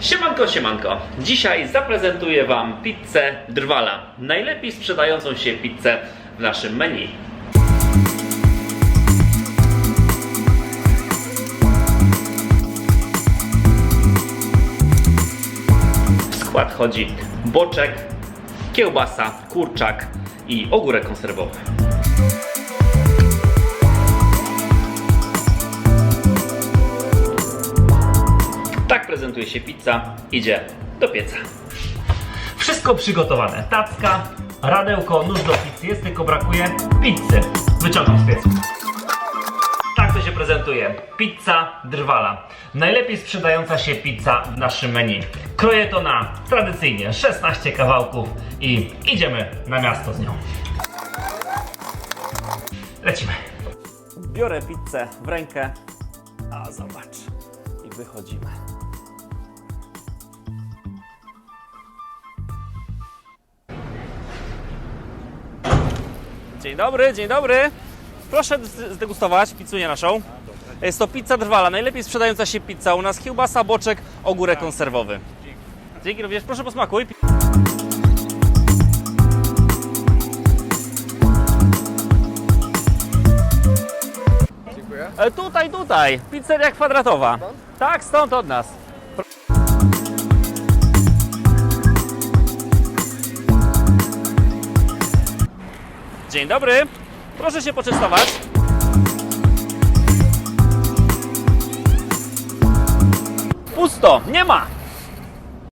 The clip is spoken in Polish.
Siemanko, siemanko. Dzisiaj zaprezentuję Wam pizzę Drwala. Najlepiej sprzedającą się pizzę w naszym menu. W skład chodzi boczek, kiełbasa, kurczak i ogórek konserwowy. Prezentuje się pizza. Idzie do pieca. Wszystko przygotowane. Tacka, radełko, nóż do pizzy. Jest tylko brakuje pizzy. Wyciągam z piecu. Tak to się prezentuje. Pizza drwala. Najlepiej sprzedająca się pizza w naszym menu. Kroję to na tradycyjnie 16 kawałków i idziemy na miasto z nią. Lecimy. Biorę pizzę w rękę. A zobacz. I wychodzimy. Dzień dobry, dzień dobry. Proszę zdegustować pizzunię naszą. Jest to pizza drwala, najlepiej sprzedająca się pizza. U nas kiełbasa, boczek, ogórek konserwowy. Dzięki również, proszę posmakuj. Dziękuję. E, tutaj, tutaj, pizzeria kwadratowa. Tak, stąd od nas. Dzień dobry, proszę się poczęstować. Pusto, nie ma.